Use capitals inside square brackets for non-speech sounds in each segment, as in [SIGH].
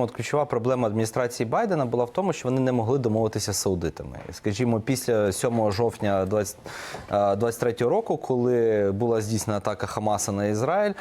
От ключова проблема адміністрації Байдена була в тому, що вони не могли домовитися з саудитами. Скажімо, після 7 жовтня 2023 року, коли була здійснена атака Хамаса на Ізраїль.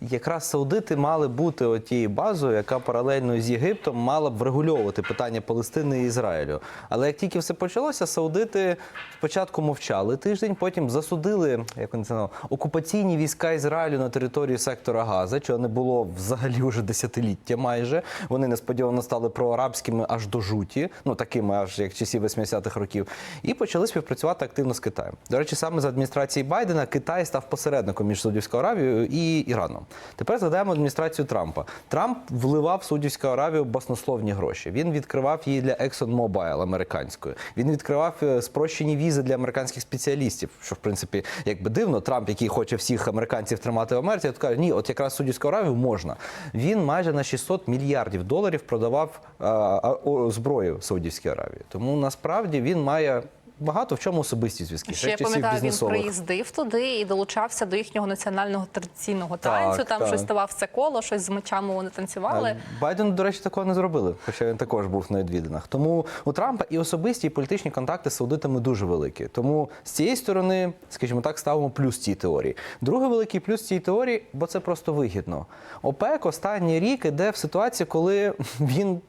Якраз саудити мали бути тією базою, яка паралельно з Єгиптом мала б врегульовувати питання Палестини і Ізраїлю. Але як тільки все почалося, саудити спочатку мовчали тиждень, потім засудили як вони це окупаційні війська Ізраїлю на території сектора Газа, чого не було взагалі вже десятиліття майже. Вони несподівано стали проарабськими аж до жуті, ну такими аж як часів 80-х років, і почали співпрацювати активно з Китаєм. До речі, саме за адміністрації Байдена Китай став посередником між Саудівською Аравією і Іраном. Тепер згадаємо адміністрацію Трампа. Трамп вливав в Саудівську Аравію баснословні гроші. Він відкривав її для ExxonMobil американської. Він відкривав е, спрощені візи для американських спеціалістів. Що в принципі, якби дивно, Трамп, який хоче всіх американців тримати в Америці, от каже, ні, от якраз Саудівську Аравію можна. Він майже на 600 мільярдів доларів продавав а, а, зброю Саудівській Аравії. Тому насправді він має. Багато в чому особисті зв'язки. Ще я пам'ятаю, він приїздив туди і долучався до їхнього національного традиційного Так, танцю. Там так. щось ставав це коло, щось з мечами вони танцювали. Байден, до речі, такого не зробили, хоча він також був на відвідинах. Тому у Трампа і особисті, і політичні контакти з саудитами дуже великі. Тому з цієї сторони, скажімо так, ставимо плюс цій теорії. Другий великий плюс цій теорії, бо це просто вигідно. ОПЕК останній рік іде в ситуації, коли [LAUGHS] він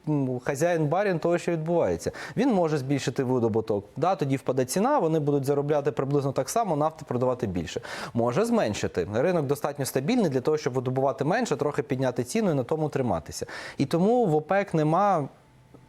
хазяїн барін того, що відбувається. Він може збільшити видобуток. Да, тоді впаде ціна, вони будуть заробляти приблизно так само, нафти продавати більше. Може зменшити. Ринок достатньо стабільний для того, щоб видобувати менше, трохи підняти ціну і на тому триматися. І тому в ОПЕК нема.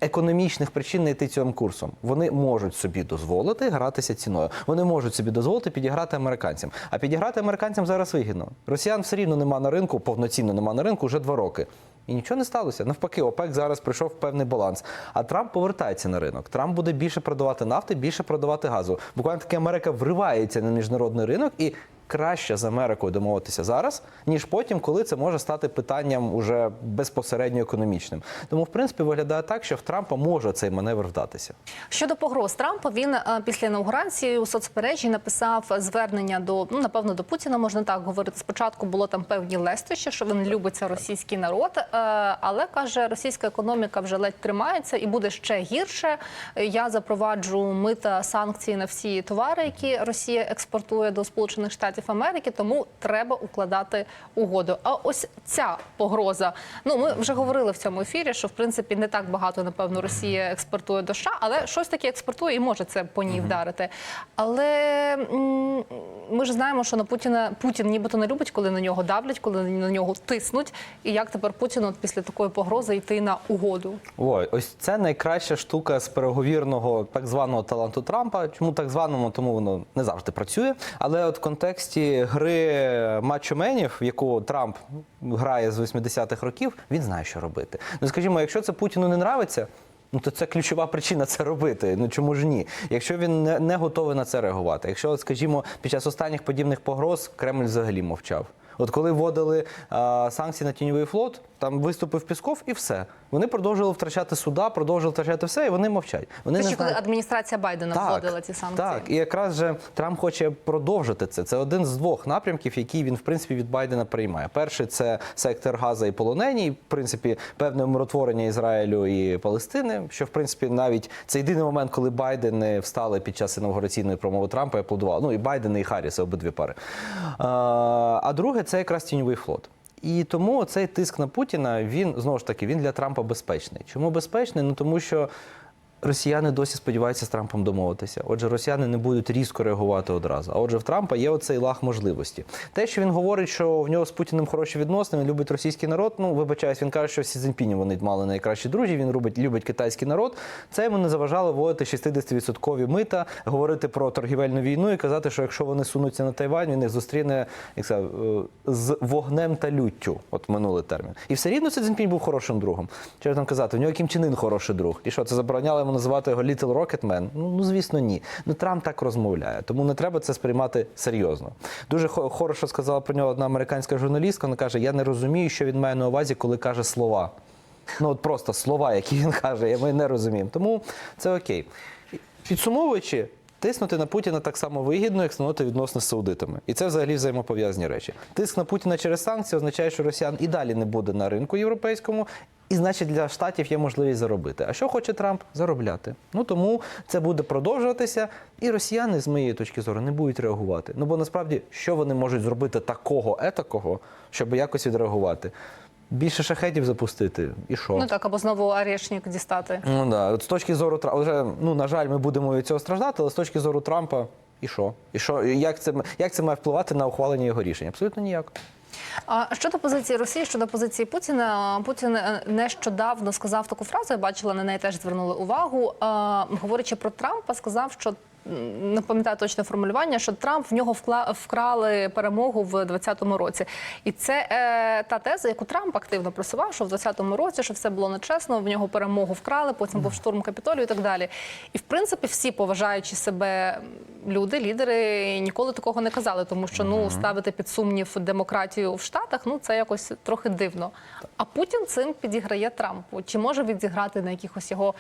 Економічних причин не йти цим курсом. Вони можуть собі дозволити гратися ціною. Вони можуть собі дозволити підіграти американцям. А підіграти американцям зараз вигідно. Росіян все рівно нема на ринку, повноцінно нема на ринку вже два роки. І нічого не сталося. Навпаки, ОПЕК зараз прийшов в певний баланс. А Трамп повертається на ринок. Трамп буде більше продавати нафти, більше продавати газу. Буквально таки Америка вривається на міжнародний ринок і краще з Америкою домовитися зараз, ніж потім, коли це може стати питанням уже безпосередньо економічним. Тому, в принципі, виглядає так, що в Трампа може цей маневр вдатися. Щодо погроз Трампа, він е, після інаугурації у соцмережі написав звернення до ну напевно до Путіна. Можна так говорити. Спочатку було там певні лестощі, що він любиться російський народ, е, але каже, російська економіка вже ледь тримається і буде ще гірше. Я запроваджу мита санкції на всі товари, які Росія експортує до Сполучених Штатів Америки. Тому треба укладати угоду. А ось ця погроза. Ну ми вже говорили в цьому ефірі, що в принципі не так багато напевно Росія експортує до США, але щось таке експортує і може це по ній вдарити. Але ми ж знаємо, що на Путіна Путін нібито не любить, коли на нього давлять, коли на нього тиснуть. І як тепер Путіну от після такої погрози йти на угоду? Ой, ось це найкраща штука з переговірного так званого таланту Трампа. Чому так званому? Тому воно не завжди працює. Але от в контексті гри матчоменів, яку Трамп грає з 80-х років, він знає, що робити. Ну скажімо, якщо це Путіну не нравиться. Ну, то це ключова причина це робити. Ну чому ж ні? Якщо він не, не готовий на це реагувати. Якщо, скажімо, під час останніх подібних погроз Кремль взагалі мовчав. От коли вводили а, санкції на тіньовий флот, там виступив Пісков і все. Вони продовжували втрачати суда, продовжували втрачати все, і вони мовчать. Вони Це не ще коли адміністрація Байдена вводила ці санкції. Так, і якраз же Трамп хоче продовжити це. Це один з двох напрямків, які він в принципі від Байдена приймає. Перший це сектор Газа і полонені, в принципі, певне умиротворення Ізраїлю і Палестини. Що в принципі навіть це єдиний момент, коли Байдени встали під час інаугураційної промови Трампа і аплодували. Ну і Байден, і Харріс, обидві пари. А, а друге це якраз тіньовий флот. І тому цей тиск на Путіна він знову ж таки він для Трампа безпечний. Чому безпечний? Ну тому що. Росіяни досі сподіваються з Трампом домовитися. Отже, росіяни не будуть різко реагувати одразу. А отже, в Трампа є оцей лаг можливості. Те, що він говорить, що в нього з Путіним хороші відносини, він любить російський народ. Ну, вибачаюсь, він каже, що Сі Цзіньпінь вони мали найкращі друзі. Він любить, любить китайський народ. Це йому не заважало вводити 60% мита, говорити про торгівельну війну і казати, що якщо вони сунуться на Тайвань, він їх зустріне як сказав, е, з вогнем та люттю. От минулий термін. І все рівно Сі Цзіньпінь був хорошим другом. Ж там казати? В нього Кім Чен Ін хороший друг. І що це забороняло йому називати його Little Rocket Man? Ну, ну звісно, ні. Ну Трамп так розмовляє, тому не треба це сприймати серйозно. Дуже хо- хорошо сказала про нього одна американська журналістка. Вона каже: Я не розумію, що він має на увазі, коли каже слова. Ну от просто слова, які він каже, ми не розуміємо. Тому це окей. Підсумовуючи. Тиснути на Путіна так само вигідно, як становити відносини з саудитами. І це взагалі взаємопов'язані речі. Тиск на Путіна через санкції означає, що росіян і далі не буде на ринку європейському, І значить для штатів є можливість заробити. А що хоче Трамп? Заробляти. Ну тому це буде продовжуватися, і росіяни з моєї точки зору не будуть реагувати. Ну бо насправді що вони можуть зробити такого етакого, щоб якось відреагувати? Більше шахетів запустити, і що? Ну так, або знову арешник дістати. Ну да, от з точки зору Трампа, вже ну на жаль, ми будемо від цього страждати, але з точки зору Трампа, і що? І що? Як це як це має впливати на ухвалення його рішень? Абсолютно ніяк. А щодо позиції Росії, щодо позиції Путіна, Путін е, нещодавно сказав таку фразу. Я бачила на неї теж звернули увагу. е, Говорячи про Трампа, сказав, що не пам'ятаю точне формулювання, що Трамп в нього вкла- вкрали перемогу в 2020 році, і це е, та теза, яку Трамп активно просував, що в 2020 році що все було нечесно, в нього перемогу вкрали, потім був штурм капітолію і так далі. І в принципі, всі поважаючи себе люди, лідери ніколи такого не казали, тому що ну ставити під сумнів демократію в Штатах, ну це якось трохи дивно. А Путін цим підіграє Трампу. Чи може відіграти на якихось його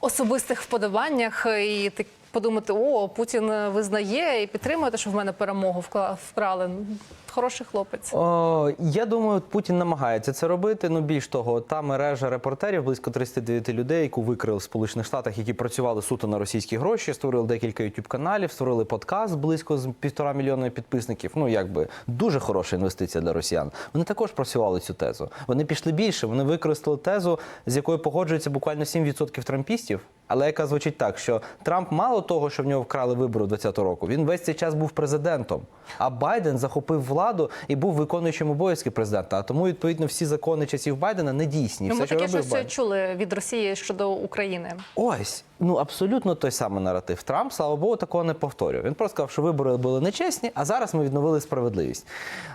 особистих вподобаннях і ти подумати, о, Путін визнає і підтримує те, що в мене перемогу вкрали. Ну, Хороший хлопець. О, я думаю, Путін намагається це робити. Ну більш того, та мережа репортерів, близько 39 людей, яку викрили в Сполучених Штатах, які працювали суто на російські гроші, створили декілька youtube каналів, створили подкаст близько з півтора мільйона підписників. Ну якби дуже хороша інвестиція для росіян. Вони також просували цю тезу. Вони пішли більше. Вони використали тезу, з якою погоджується буквально 7% трампістів. Але яка звучить так, що Трамп мало того, що в нього вкрали вибори у 2020 року, він весь цей час був президентом. А Байден захопив владу і був виконуючим обов'язки президента. А тому відповідно всі закони часів Байдена не дійсні. Ну, Все, ми таке робив щось чули від Росії щодо України. Ось ну абсолютно той самий наратив. Трамп, слава Богу, такого не повторює. Він просто сказав, що вибори були нечесні, а зараз ми відновили справедливість.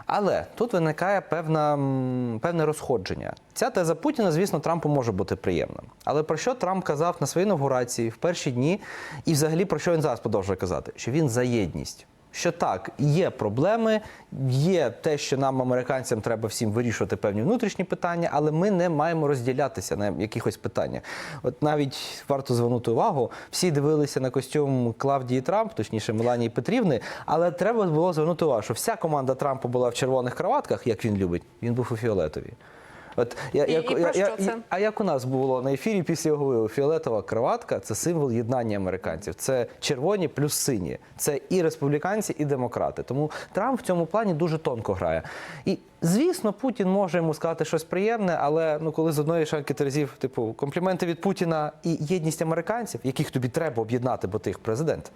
Але тут виникає певна, певне розходження. Ця теза Путіна, звісно, Трампу може бути приємна. Але про що Трамп казав на своїй інаугурації в перші дні, і взагалі про що він зараз продовжує казати? Що він за єдність. Що так, є проблеми, є те, що нам, американцям, треба всім вирішувати певні внутрішні питання, але ми не маємо розділятися на якихось питаннях. От навіть варто звернути увагу, всі дивилися на костюм Клавдії Трамп, точніше Меланії Петрівни, але треба було звернути увагу, що вся команда Трампа була в червоних краватках, як він любить, він був у фіолетовій. От я, І- як і про я, що це? а як у нас було на ефірі після його вияву, фіолетова кроватка це символ єднання американців. Це червоні плюс сині. Це і республіканці, і демократи. Тому Трамп в цьому плані дуже тонко грає. І звісно, Путін може йому сказати щось приємне, але ну коли з одної шальки терезів, типу, компліменти від Путіна і єдність американців, яких тобі треба об'єднати, бо ти їх президент.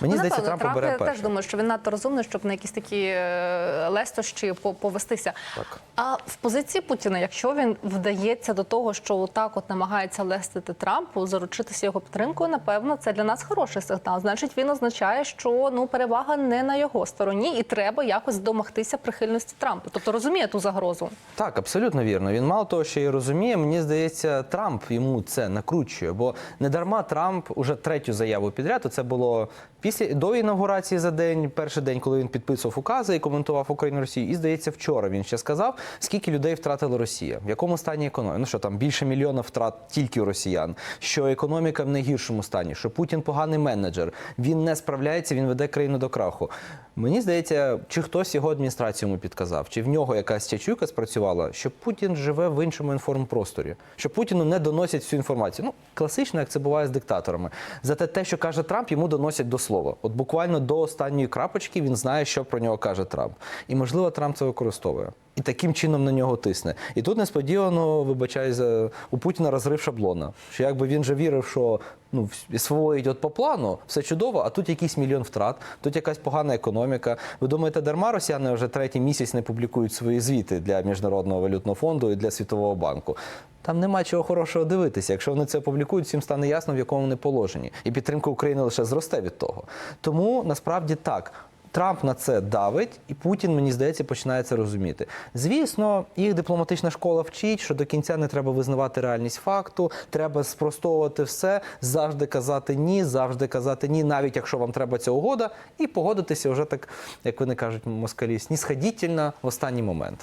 Мені Ну, здається, Трамп обере я теж думаю, що він надто розумний, щоб на якісь такі е, лестощі по- повестися. Так. А в позиції Путіна, якщо він вдається до того, що отак от намагається лестити Трампу, заручитися його підтримкою, напевно, це для нас хороший сигнал. Значить, він означає, що ну перевага не на його стороні, і треба якось домогтися прихильності Трампа. Тобто розуміє ту загрозу. Так, абсолютно вірно. Він мало того, що і розуміє. Мені здається, Трамп йому це накручує, бо не дарма Трамп уже третю заяву підряд. Це було після до інаугурації за день, перший день, коли він підписував укази і коментував Україну Росію. І здається, вчора він ще сказав, скільки людей втратила Росія, в якому стані економіка. Ну що там більше мільйона втрат тільки у росіян, що економіка в найгіршому стані, що Путін поганий менеджер, він не справляється, він веде країну до краху. Мені здається, чи хтось його адміністрацію йому підказав, чи в нього якась чачуйка спрацювала, що Путін живе в іншому інформпросторі, що Путіну не доносять всю інформацію. Ну, класично, як це буває з диктаторами. Зате те, що каже Трамп, йому доносять до слова. От буквально до останньої крапочки він знає, що про нього каже Трамп. І можливо, Трамп це використовує. І таким чином на нього тисне. І тут несподівано, вибачаю, за- у Путіна розрив шаблона. Що якби він же вірив, що ну, СВО йде по плану, все чудово, а тут якийсь мільйон втрат, тут якась погана економіка. Ви думаєте, дарма росіяни вже третій місяць не публікують свої звіти для Міжнародного валютного фонду і для Світового банку? Там нема чого хорошого дивитися. Якщо вони це опублікують, всім стане ясно, в якому вони положенні. І підтримка України лише зросте від того. Тому насправді так. Трамп на це давить, і Путін, мені здається, починає це розуміти. Звісно, їх дипломатична школа вчить, що до кінця не треба визнавати реальність факту, треба спростовувати все, завжди казати ні, завжди казати ні, навіть якщо вам треба ця угода, і погодитися вже так, як вони кажуть, москалі, снісходітельно в останній момент.